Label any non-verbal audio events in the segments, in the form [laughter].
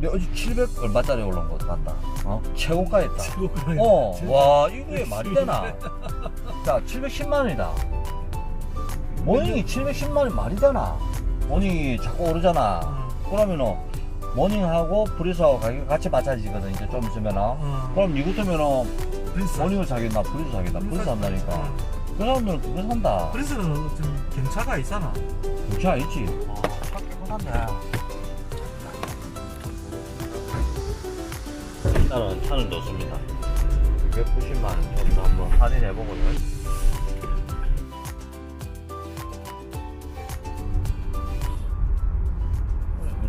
근데 어제 700 얼마짜리 올라온 거 봤다. 어? 최고가 했다. 최고가 어. 와, 이게 말이 되나? 자, 710만 원이다. 모닝이 710만 원이 말이 되나? 모닝이 자꾸 오르잖아. 어. 그러면은, 모닝하고 브리스하고 가격 같이 맞춰지거든, 이제 좀 있으면은. 어. 그럼 이것도면은, 프린스 모닝을 사겠나, 브리스 사겠나, 브리스 산다니까. 어. 그 사람들은 그거 산다. 프린스는 좀 경차가 있잖아 괜찮아, 있지. 아, 산다. 일단은 차는 좋습니다. 290만 원 정도 한번 할인해보고요.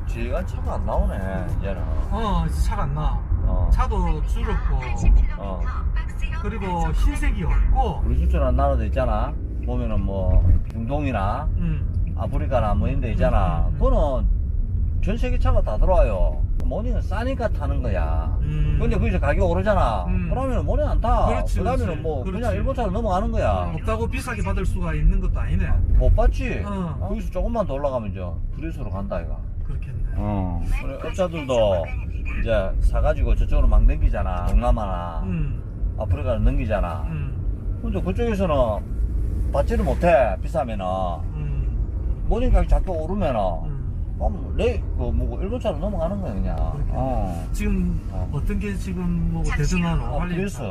지간 차가 안 나오네, 이제는. 어 이제 차가 안나 어. 차도 줄었고 어. 그리고 흰색이 없고 우리 수출한 나라도 있잖아. 보면은 뭐, 중동이나 음. 아프리카나 뭐 이런 데 있잖아. 음. 그거는 전 세계 차가 다 들어와요. 모닝은 싸니까 타는 거야. 음. 근데 거기서 가격 오르잖아. 음. 그러면 모닝 안 타. 그렇지, 그다음에는 그렇지. 뭐 그냥 그렇지. 일본 차로 넘어가는 거야. 없다고 비싸게 받을 수가 있는 것도 아니네 못 봤지? 어. 거기서 조금만 더 올라가면 저 브리스로 간다 이가. 그렇겠네 어. 우리 업자들도 이제 사가지고 저쪽으로 막 넘기잖아. 동남아나 음. 아프리카를 넘기잖아. 음. 근데 그쪽에서는 받지를 못해. 비싸면은. 음. 모닝 가격 자꾸 오르면은. 그, 뭐, 일본 차로 넘어가는 거야, 그냥. 어. 지금 어. 어. 떤게 지금 뭐 대등한 아, 할리 브리스.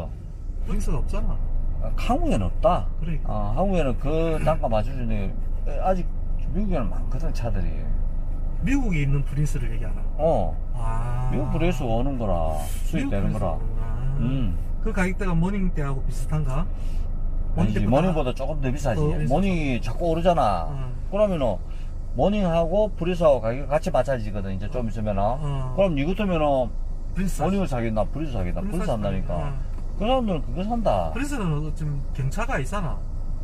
프린스가 없잖아 아, 한국에는 없다. 그러니까 어, 한국에는 그 단가 맞춰주는 게 아직 미국에는 많거든, 차들이. 미국에 있는 프린스를 얘기하나 어. 아 미국 브레이스 오는 거라, 수입되는 거라. 음. 음. 그 가격대가 모닝 때하고 비슷한가? 아니지, 때보다- 모닝보다 조금 더 비싸지. 모닝이 자꾸 오르잖아. 어. 그러면은, 모닝하고 브리스하고 가격 같이 맞춰지거든, 이제 좀 있으면은. 어. 그럼 이것도면은, 프린스 모닝을 사겠나, 브리스 사겠나, 브리스 산다니까. 어. 그 사람들은 그거 산다. 프린스는 좀 경차가 있잖아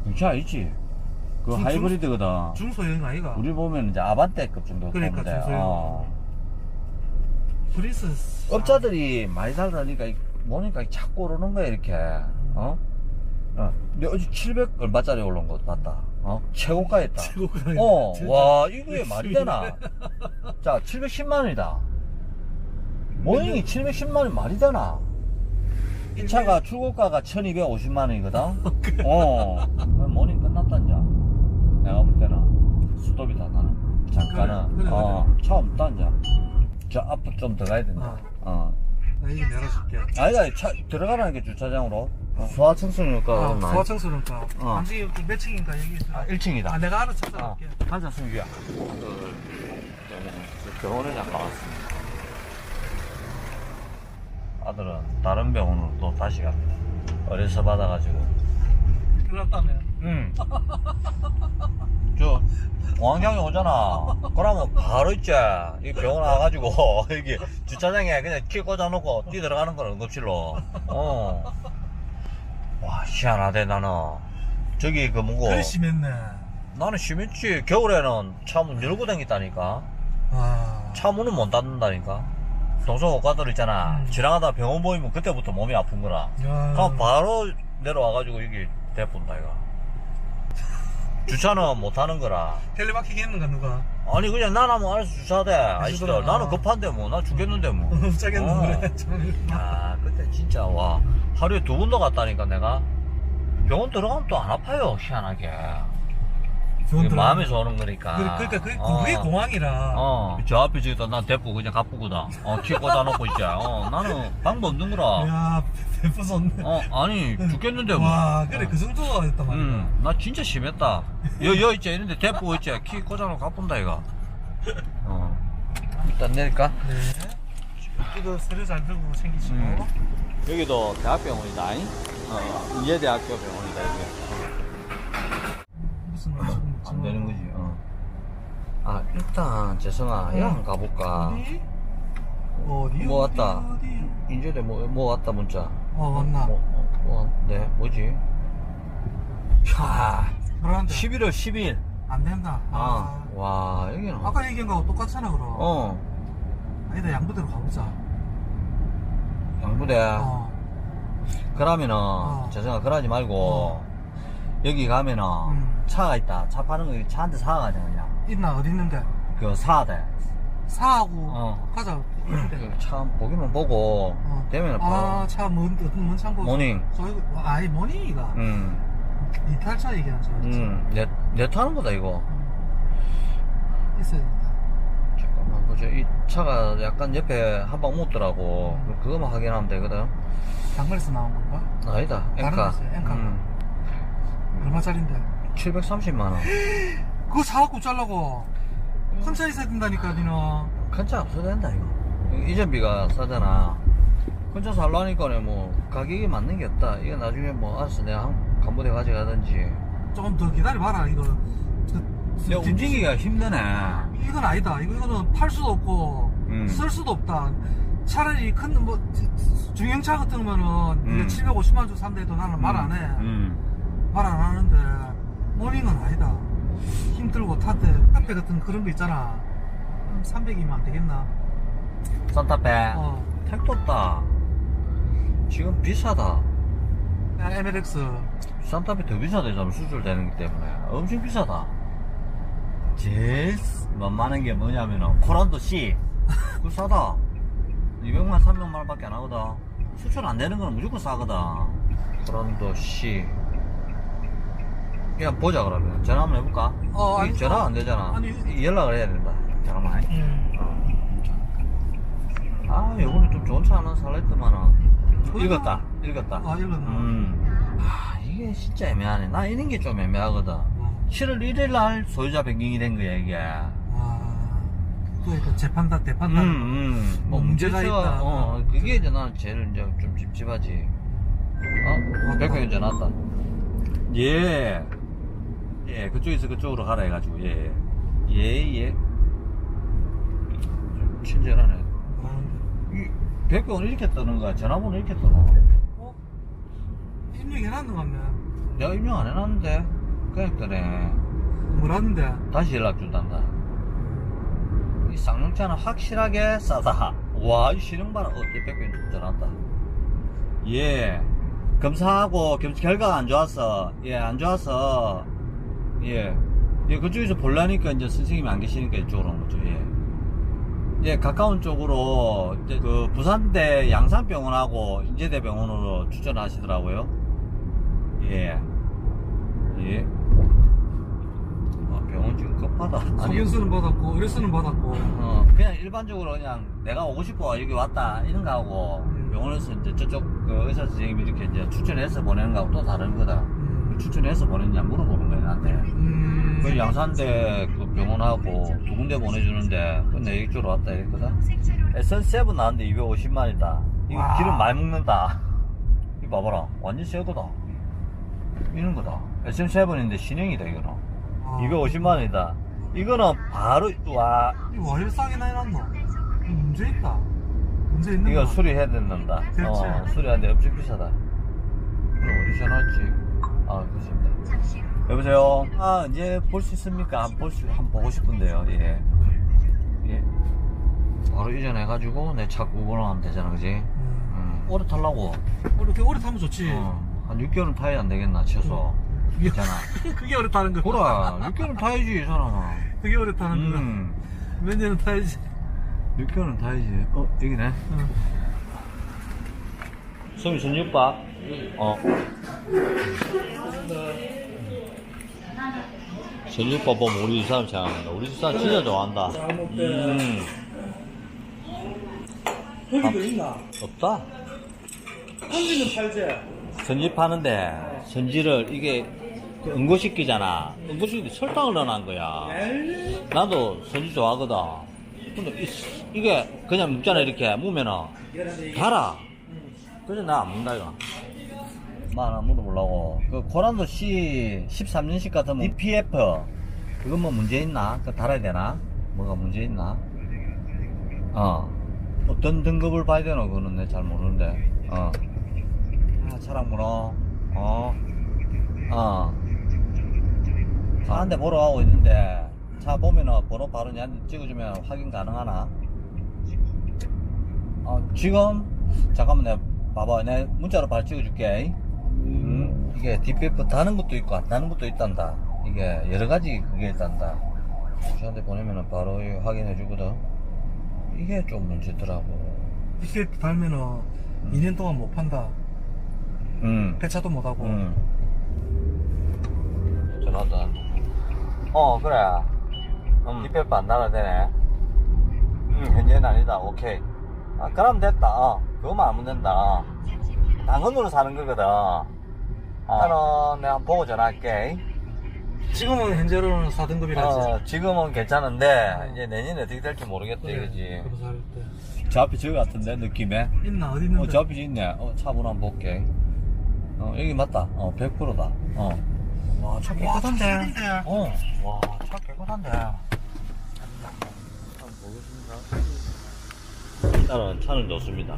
괜찮아, 있지. 그 중- 하이브리드거든. 중소형 아이가 우리 보면 이제 아반떼급 정도 그러니까, 보면 돼. 중소형. 어. 프린스 업자들이 많이 이- 보니까 자꾸 오르는 거야 이렇게 어? 어. 근데 어제 700 얼마짜리 올라온 거 봤다 어? 최고가 했다. 최고가 어, 진짜 와 이게 말이 되나 해. 자 710만 원이다. 모닝이 710만 원이 말이 되나 이 차가 출고가가 1250만 원이거든? 어 그럼 모닝 끝났다 이제. 내가 볼 때는 스톱이다 나는. 잠깐은. 그래, 그래, 어 처음 있다 이제 저 앞으로 좀 더 가야 된다. 어. 나 이거 내려줄게. 아니다 차 들어가라는 게 주차장으로. 소화 청소년과 아, 소화청소년과 어. 당시 몇 층인가? 얘기 아, 1층이다. 아 내가 알아 아, 찾아갈게. 가자 승규야. 그, 병원에 잠깐 왔습니다. 아들은 다른 병원으로 또 다시 갑니다. 어려서 받아가지고. 그렇다며 응 저 공항장에 오잖아. 그러면 바로 있지. 이 병원 와가지고 [laughs] 여기 주차장에 그냥 키 꽂아놓고 뛰 들어가는 거는 응급실로. 어 와 희한하대 나는. 저기 그 뭐고. 그래 심했네 나는 심했지. 겨울에는 차 문 열고 다녔다니까. 아. 차 문은 못 닫는다니까. 동성 오가들 있잖아. 음. 지나가다 병원 보이면 그때부터 몸이 아픈 거라. 야. 그럼 바로 내려와가지고 여기 대본다 이거 주차는 못 하는 거라 했는가 누가 아니 그냥 나나면 알아서 주차돼 아저씨들 해주더라. 나는 급한데 뭐 나 죽겠는데 뭐 [laughs] 짜겠는 어. 그래 참. 야, 그때 진짜 와 하루에 두 번도 갔다니까 내가 병원 들어가면 또 안 아파요 희한하게. 마음에서 오는 거니까 그, 그러니까 그게, 어. 그게 공항이라 어, 저 앞에 저기다 난 대포 그냥 가쁘거든. 어, 키 꽂아놓고 있자. 어, 나는 방법 없는 거라. 야 배부졌네 어, 아니, 죽겠는데 뭐. 와 그래 어. 그 정도가 됐단 말이야 음, 나 진짜 심했다. 여, 여 있지, 이런데 대포 있지. 키 꽂아놓고 가쁜다, 이거. 어. 일단 내릴까? 네 이거 세례 잘 들고 챙기시고 음. 여기도 대학병원이다, 잉? 어, 이제대학교 병원이다, 여기. 무슨 말 지금 안 되는 거지, 어. 아, 일단, 재성아, 응. 야, 한번 가볼까? 어디? 어디 뭐 어디, 왔다? 인제대 뭐, 뭐 왔다, 문자. 어 왔나 뭐, 어, 뭐, 네, 뭐지? 야, 그러는데 11월 10일. 안 된다 아, 아, 와, 여기는. 아까 얘기한 거하고 똑같잖아 그럼 어, 아니다 양부대로 가보자 양부대. 어 그러면은, 어. 죄송합니다. 그러지 말고, 어. 여기 가면은, 음. 차가 있다. 차 파는 거, 차 한 대 사가자, 그냥. 있나 어디 있는데 사야 돼. 사하고 어. 가자. 참 보기만 보고 어. 되면 아, 차, 뭔, 뭔 창고. 모닝. 저, 이거, 와, 아이, 모닝이가. 음, 이탈차 얘기하는 저. 음, 내, 내 타는 거다 이거 있어야 된다. 잠깐만 보죠 이 차가 약간 옆에 한 방 묻더라고 음. 그거만 확인하면 되거든 당근에서 나온 건가? 아니다 엔카 엔카. 음, 얼마짜린데? 730만 원 [gasps] 그거 사갖고 잘라고. 큰 차 있어야 된다니까, 니는. 큰차 없어도 된다 이거 이전비가 싸잖아 큰차 살라니까 뭐 가격이 맞는 게 없다 이거 나중에 뭐 알았어 내가 한 간부대 가져가든지 조금 더 기다려봐라, 이거. 그, 야 움직이기가 힘드네 이건 아니다. 이거, 이거는 팔 수도 없고, 음. 쓸 수도 없다. 차라리 큰, 뭐, 중형차 같은 거면은, 음. 이게 750만 원 주고 산다 해도 나는 말 안 해. 음. 말안 하는데, 모닝은 아니다. 힘들고 타대, 카페 같은 그런 거 있잖아. 300이면 안 되겠나? 산타페. 어. 택도 없다. 지금 비싸다. 야, MLX. 산타페 더 비싸대잖아 수출되는 것 때문에. 엄청 비싸다. 제일 만만한 게 뭐냐면은 코란도 C. [laughs] 그거 싸다. 200만 300만 원밖에 안 하거든. 수출 안 되는 거는 무조건 싸거든. 코란도 C. 그냥 보자 그러면. 전화 한번 해볼까? 어, 이 아니, 전화 안 어, 되잖아. 아니. 이 연락을 해야 된다. 잠깐만 음. 아 요번에 좀 좋은 차 하나 살라 했더만은 읽었다 읽었다 아, 읽었나? 음. 아 이게 진짜 애매하네 나 이런 게 좀 애매하거든 어. 7월 1일 날 소유자 변경이 된 거야 이게 아, 또 이거 재판단, 음. 음. 뭐뭐 문제가 있다. 어 그게 이제 나는 제일 이제 좀 찝찝하지 어? 왔다. 백화점 전화 왔다 예. 예, 그쪽에서 그쪽으로 가라 해가지고, 예. 예, 예. 좀 친절하네. 아, 이, 백병은 이렇게 뜨는 거야? 전화번호 이렇게 뜨노? 어? 입력 해놨는 거 같네. 내가 입력 안 해놨는데? 그냥 뜨네. 뭐라는데? 다시 연락 준단다. 이 쌍용차는 확실하게 싸다. 와, 이 실행 봐라. 어, 백병 전화 왔다. 예. 검사하고 검 결과가 안 좋았어. 예, 안 좋아서. 예. 예, 그쪽에서 볼라니까 이제 선생님이 안 계시니까 이쪽으로 온 거죠. 예. 예, 가까운 쪽으로 이제 그 부산대 양산병원하고 인제대병원으로 추천하시더라고요. 예. 예. 아, 병원 지금 급하다. 아니, 성인수는 받았고, 의료수는 받았고. 어, 그냥 일반적으로 그냥 내가 오고 싶어 여기 왔다 이런 거 하고 음. 병원에서 이제 저쪽 그 의사 선생님이 이렇게 이제 추천해서 보내는 거하고 또 다른 거다. 음. 추천해서 보냈냐 물어보는 거야 나한테. 음. 그 양산대 그 병원하고 두 군데 보내주는데 그내 이쪽으로 왔다 이랬거든. SN7 나왔는데 250만이다. 이거 와. 기름 많이 먹는다. 이거 봐봐라 완전 새 거다. 이런 거다. SM7인데 신형이다 이거는. 아. 250만원이다. 이거는 바로 와 이거 싸게 나해놨노? 문제 있다. 문제 있는 이거 거. 수리해야. 그렇지. 어, 수리하는데 엄청 비싸다. 그럼 어디 전화했지? 아, 그렇습니다. 여보세요? 아, 이제 볼 수 있습니까? 한볼 수, 한 보고 싶은데요, 예. 예. 바로 이전해가지고 내차 구분하면 되잖아, 그지? 음. 음. 오래 탈라고. 이렇게 오래 타면 좋지. 어, 한 6개월은 타야 안 되겠나, 최소. 그게, 있잖아. [laughs] 그게 오래 타는 거. 그래, 6개월은 타야지, 이 사람아. 그게 오래 타는 거. 음. 몇 년은 타야지. 6개월은 타야지. 어, 여기네. 응. 소미 전육밥. 어. 전육밥 보면 우리 집 사람 생각난다. 우리 집 사람 진짜 좋아한다. 음. 거기도 있나? 없다. 한지는 팔지. 전지 파는데 전지를 이게 그 응고시키잖아. 응고시키는데 설탕을 넣어놓은 거야. 나도 전지 좋아하거든. 근데 이, 게 그냥 묵잖아 이렇게 무면은 달아. 그래서 나 안 먹는다 이거. 뭐 하나 물어보려고. 그 코란도 C 13년식 같으면 DPF 그건 뭐 문제 있나? 그 달아야 되나? 뭐가 문제 있나? 어. 어떤 등급을 봐야 되나? 그거는 내 잘 모르는데. 어. 아, 차량 번호. 어. 어. 차한대 보러 가고 있는데, 차 보면은 번호 바로 얘한테 찍어주면 확인 가능하나? 어, 지금, 잠깐만 내가 봐봐. 내가 문자로 바로 찍어줄게. 음, 이게 DPF 다는 것도 있고 안 다는 것도 있단다. 이게 여러 가지 그게 있단다. 저한테 보내면은 바로 확인해 주거든. 이게 좀 문제더라고. 이게 달면은 2년 동안 못 판다. 응. 배차도 못 하고. 응. 전화다. 어, 그래. 음, 뒷배프 안 나가 되네. 응, 현재는 아니다. 오케이. 아, 그럼 됐다. 어, 그거만 하면 된다. 당근으로 사는 거거든. 어, 나는 내가 보고 전화할게. 지금은 현재로는 4등급이라지. 어, 지금은 괜찮은데, 이제 내년에 어떻게 될지 모르겠다, 이거지. 그래서 할 때. 저 앞에 저기 같은데, 느낌에? 있나? 어디 있는데? 어, 저 앞에 있네. 어, 차 번호 한번 볼게. 어, 여기 맞다. 어, 100%다. 어. 와, 차 깨끗한데. 어. 와, 차 깨끗한데. 한번 보겠습니다. 일단은 차는 좋습니다.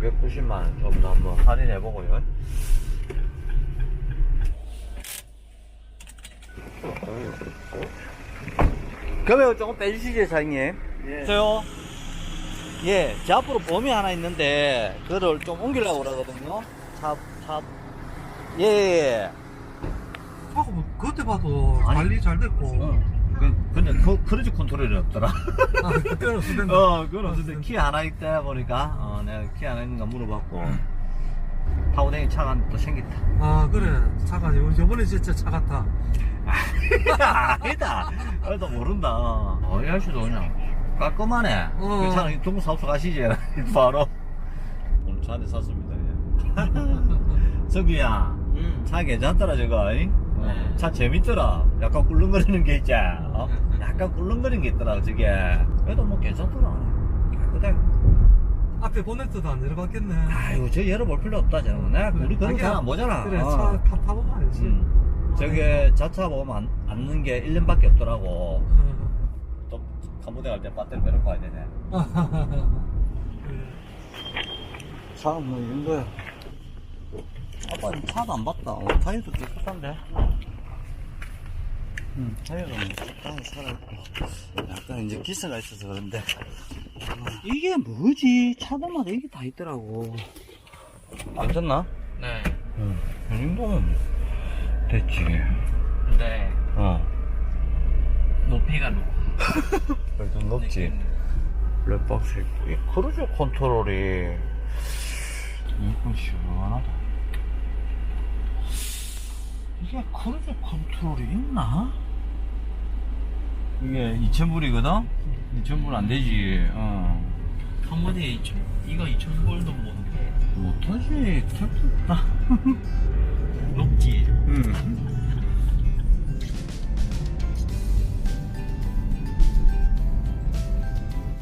290만 원 좀 더 한번 할인해보고요. 금액을 조금 빼주시죠, 사장님. 예. 저요. 예, 제 앞으로 범이 하나 있는데, 그거를 좀 옮기려고 그러거든요. 차, 차. 예, 예. 하고 뭐 그때 봐도 아니. 관리 잘 됐고. 그, 근데 그, 크루즈 컨트롤이 없더라. 아, 그때는 수된 [laughs] 어, 그건 없는데, 키 하나 있다 보니까, 어, 내가 키 하나 있는가 물어봤고, 다니는 차가 또 생겼다. 아, 그래. 차가, 요- 요번에 진짜 차 같아. [laughs] 아니다. 그래도 모른다. 어, 이 아저씨도 그냥 깔끔하네. 어. 그 차는 동사업소 가시지. [laughs] 바로. 오늘 차한대 샀습니다. [laughs] 석규야, 응. 차 괜찮더라, 저거. 잉? 어, 네. 차 재밌더라. 약간 꿀렁거리는 게 있잖아. 어? 약간 꿀렁거리는 게 있더라, 저게. 그래도 뭐 괜찮더라. 깨끗해. 앞에 보네트도 안 내려봤겠네. 아이고, 저 열어볼 필요 없다, 저는. 내가 우리 그런 자기야, 사람 보잖아. 그래, 어. 차 타, 타보면 알지. 음. 저게 자차 보면 안, 앉는 게 1년밖에 없더라고. 또 간부대 갈때 배터리 빼놓고 가야 되네. 차는 뭐 이런 거야. 아빠 차도 안 봤다. 어, 타이어도 깨끗한데. 응, 타이어가 뭐 적당히 살아있고. 약간 이제 기스가 있어서 그런데. 이게 뭐지? 차들마다 이게 다 있더라고. 괜찮나? 네. 응. 이 정도면 됐지. 네. 어. 높이가 높. [laughs] 그래도 높지. 블랙박스 있고. 이 크루즈 컨트롤이 이건 시원하다. 이게 크루즈 컨트롤이 있나? 이게 2,000불이거든? 2,000불 안 되지. 어. 한 번에 2천, 이거 2천 볼도 못해. 못하지. 택도 없다. 높지. 응.